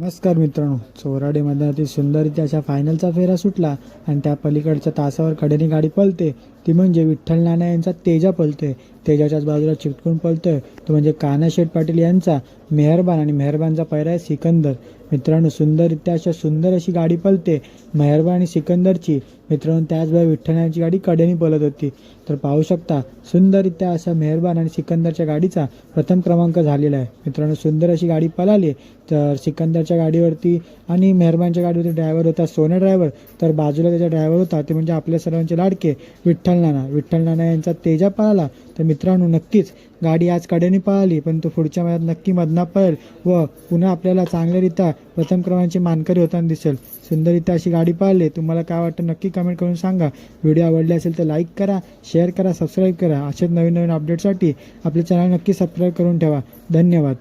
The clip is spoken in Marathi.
नमस्कार मित्रांनो. चोराडे मैदानातील सुंदर अशा फायनलचा फेरा सुटला आणि त्या पलीकडच्या तासावर कडेने गाडी पळते ती म्हणजे विठ्ठल नाना यांचा तेजा पळतोय तेजाच्याच बाजूला चिपकून पळतोय. तो म्हणजे कानाशेठ पाटील यांचा मेहरबान आणि मेहरबानचा पैरा आहे सिकंदर. मित्रांनो सुंदररित्या अशा सुंदर अशी गाडी पळते. मेहरबान आणि सिकंदरची. मित्रांनो त्याचबरोबर विठ्ठल गाडी कडेने पळत होती. तर पाहू शकता सुंदररित्या अशा मेहरबान आणि सिकंदरच्या गाडीचा प्रथम क्रमांक झालेला आहे. मित्रांनो सुंदर अशी गाडी पळाली तर सिकंदरच्या गाडीवरती आणि मेहरबानच्या गाडीवरती ड्रायव्हर होता सोने ड्रायव्हर. तर बाजूला त्याचा ड्रायव्हर होता ते म्हणजे आपल्या सर्वांचे लाडके विठ्ठल नाना. विठ्ठल नाना यांचा तेजा पळाला तर मित्रांनो नक्कीच. गाडी आज कडेने पळाली पण तो पुढच्या महिन्यात नक्की मधना पळेल व पुन्हा आपल्याला चांगल्यारीत्या प्रथम क्रमांकाची मानकरी होताना दिसेल. सुंदररित्या अशी गाडी पाळली. तुम्हाला काय वाटतं नक्की कमेंट करून सांगा. व्हिडिओ आवडले असेल तर लाईक करा शेअर करा सबस्क्राईब करा. असेच नवीन नवीन अपडेटसाठी आपले चॅनल नक्की सबस्क्राईब करून ठेवा. धन्यवाद.